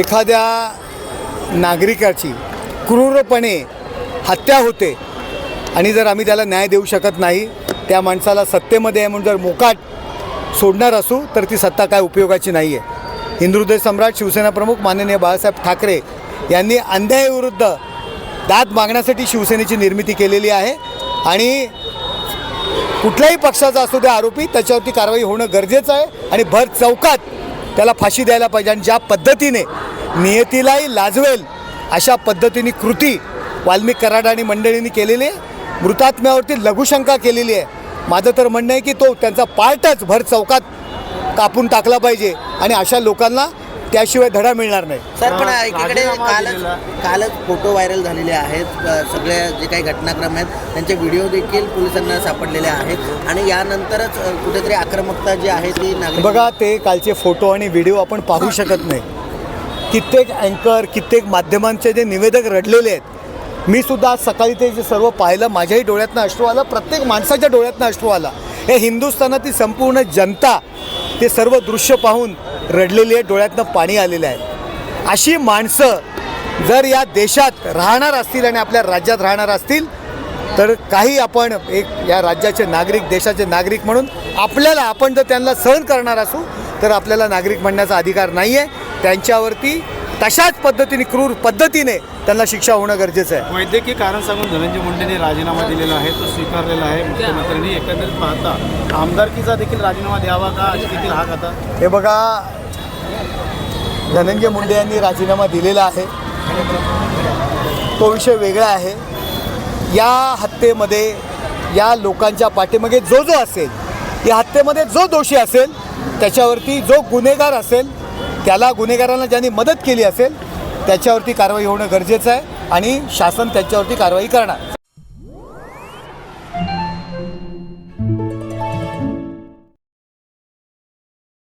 एखाद्या नागरिकाची क्रूरपणे हत्या होते आणि जर आम्ही त्याला न्याय देऊ शकत नाही त्या माणसाला सत्तेमध्ये आहे म्हणून जर मोकाट सोडणार असू तर ती सत्ता काय उपयोगाची नाही आहे हिंदुदय सम्राट शिवसेना प्रमुख माननीय बाळासाहेब ठाकरे यांनी अन्यायाविरुद्ध दाद मागण्यासाठी शिवसेनेची निर्मिती केलेली आहे आणि कुठल्याही पक्षाचा असू द्या आरोपी त्याच्यावरती कारवाई होणं गरजेचं आहे आणि भर चौकात त्याला फाशी द्यायला पाहिजे. आणि ज्या पद्धतीने नियतीलाही लाजवेल अशा पद्धतीने कृती वाल्मिक कराड आणि मंडळींनी केलेली आहे. मृतात्म्यावरती लघुशंका केलेली आहे. माझं तर म्हणणं आहे की तो त्यांचा पार्टच भर चौकात कापून टाकला पाहिजे. आणि अशा लोकांना त्याशिवाय धडा मिळणार नाही. सर पण एकीकडे कालच. कालच फोटो व्हायरल झालेले आहेत. सगळ्या जे काही घटनाक्रम आहेत त्यांचे व्हिडिओ देखील पोलिसांना सापडलेले आहेत. आणि यानंतरच कुठेतरी आक्रमकता जी आहे ती बघा ते कालचे फोटो आणि व्हिडिओ आपण पाहू शकत नाही. कित्येक अँकर कित्येक माध्यमांचे जे निवेदक रडलेले आहेत. मी सुद्धा आज सकाळी ते जे सर्व पाहिलं माझ्याही डोळ्यातनं अश्रू आला प्रत्येक माणसाच्या डोळ्यातनं अश्रू आला. हे हिंदुस्थानातील संपूर्ण जनता ते सर्व दृश्य पाहून रडलेली आहे डोळ्यातनं पाणी आलेलं आहे. अशी माणसं जर या देशात राहणार असतील आणि आपल्या राज्यात राहणार असतील तर काही आपण एक या राज्याचे नागरिक देशाचे नागरिक म्हणून आपल्याला आपण जर त्यांना सहन करणार असू तर आपल्याला नागरिक म्हणण्याचा अधिकार नाही आहे त्यांच्यावरती तशाच पद्धतीने क्रूर पद्धतीने त्यांना शिक्षा होणं गरजेचं आहे. वैद्यकीय कारण सांगून धनंजय मुंडेंनी राजीनामा दिलेला आहे तो स्वीकारलेला आहे. मुख्यमंत्र्यांनी एकंदरीत पाहता आमदारकीचा देखील राजीनामा द्यावा का अशी देखील हाक आता? हे बघा धनंजय मुंडे यांनी राजीनामा दिलेला आहे. तो विषय वेगळा आहे. या हत्येमध्ये या लोकांच्या पाठीमागे जो जो असेल या हत्येमध्ये जो दोषी असेल त्याच्यावरती जो गुन्हेगार असेल त्याला गुन्हेगारांना ज्यांनी मदत केली असेल त्याच्यावरती कारवाई होणं गरजेचं आहे आणि शासन त्याच्यावरती कारवाई करणार.